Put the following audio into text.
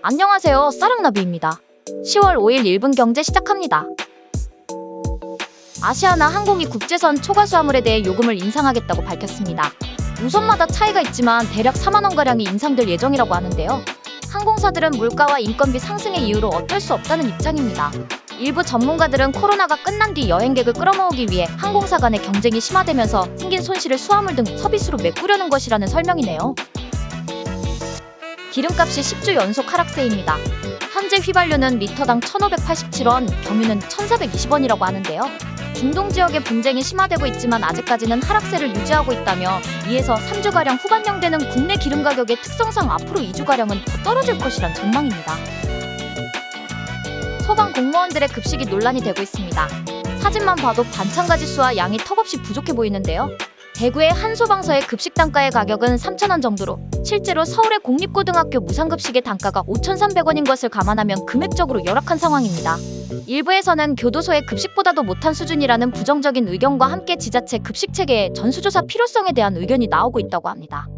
안녕하세요. 싸랑나비입니다. 10월 5일 1분 경제 시작합니다. 아시아나 항공이 국제선 초과수 화물에 대해 요금을 인상하겠다고 밝혔습니다. 우선마다 차이가 있지만 대략 4만 원가량이 인상될 예정이라고 하는데요. 항공사들은 물가와 인건비 상승의 이유로 어쩔 수 없다는 입장입니다. 일부 전문가들은 코로나가 끝난 뒤 여행객을 끌어모으기 위해 항공사 간의 경쟁이 심화되면서 생긴 손실을 수화물 등 서비스로 메꾸려는 것이라는 설명이네요. 기름값이 10주 연속 하락세입니다. 현재 휘발유는 리터당 1,587원, 경유는 1,420원이라고 하는데요. 중동 지역의 분쟁이 심화되고 있지만 아직까지는 하락세를 유지하고 있다며 2에서 3주가량 후반영되는 국내 기름 가격의 특성상 앞으로 2주가량은 더 떨어질 것이란 전망입니다. 소방 공무원들의 급식이 논란이 되고 있습니다. 사진만 봐도 반찬 가지수와 양이 턱없이 부족해 보이는데요. 대구의 한 소방서의 급식 단가의 가격은 3,000원 정도로 실제로 서울의 공립고등학교 무상급식의 단가가 5,300원인 것을 감안하면 금액적으로 열악한 상황입니다. 일부에서는 교도소의 급식보다도 못한 수준이라는 부정적인 의견과 함께 지자체 급식 체계의 전수조사 필요성에 대한 의견이 나오고 있다고 합니다.